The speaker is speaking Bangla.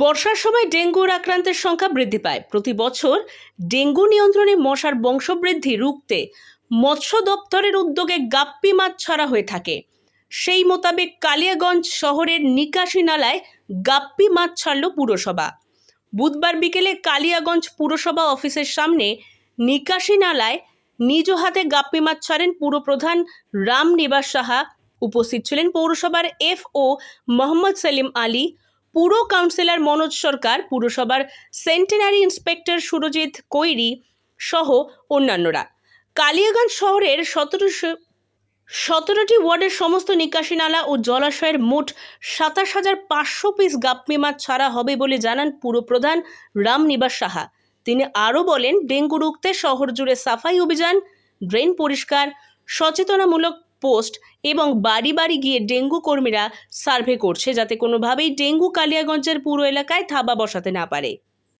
বর্ষার সময় ডেঙ্গুর আক্রান্তের সংখ্যা বৃদ্ধি পায়। প্রতি বছর ডেঙ্গু নিয়ন্ত্রণে মশার বংশবৃদ্ধি রুখতে মৎস্য দপ্তরের উদ্যোগে গাপ্পি মাছ ছাড়া হয়ে থাকে। সেই মোতাবেক কালিয়াগঞ্জ শহরের নিকাশি নালায় গাপ্পি মাছ ছাড়ল পুরসভা। বুধবার বিকেলে কালিয়াগঞ্জ পুরসভা অফিসের সামনে নিকাশি নালায় নিজ হাতে গাপ্পি মাছ ছাড়েন পুরপ্রধান রাম নিবাস সাহা। উপস্থিত ছিলেন পৌরসভার এফ ও মোহাম্মদ সেলিম আলী পুর কাউন্সিলর মনোজ সরকার, পুরসভার সেন্টেনারি ইন্সপেক্টর সুরজিৎ কৈরি সহ অন্যান্যরা। কালিয়াগঞ্জ শহরের সতেরোশো সতেরোটি ওয়ার্ডের সমস্ত নিকাশি নালা ও জলাশয়ের মোট সাতাশ হাজার পাঁচশো পিস গাপ্পি মাছ ছাড়া হবে বলে জানান পুরপ্রধান রামনিবাস সাহা। তিনি আরও বলেন, ডেঙ্গু রুখতে শহর জুড়ে সাফাই অভিযান, ড্রেন পরিষ্কার, সচেতনামূলক পোস্ট এবং বাড়ি বাড়ি গিয়ে ডেঙ্গু কর্মীরা সার্ভে করছে যাতে কোনোভাবেই ডেঙ্গু কালিয়াগঞ্জের পুরো এলাকায় থাবা বসাতে না পারে।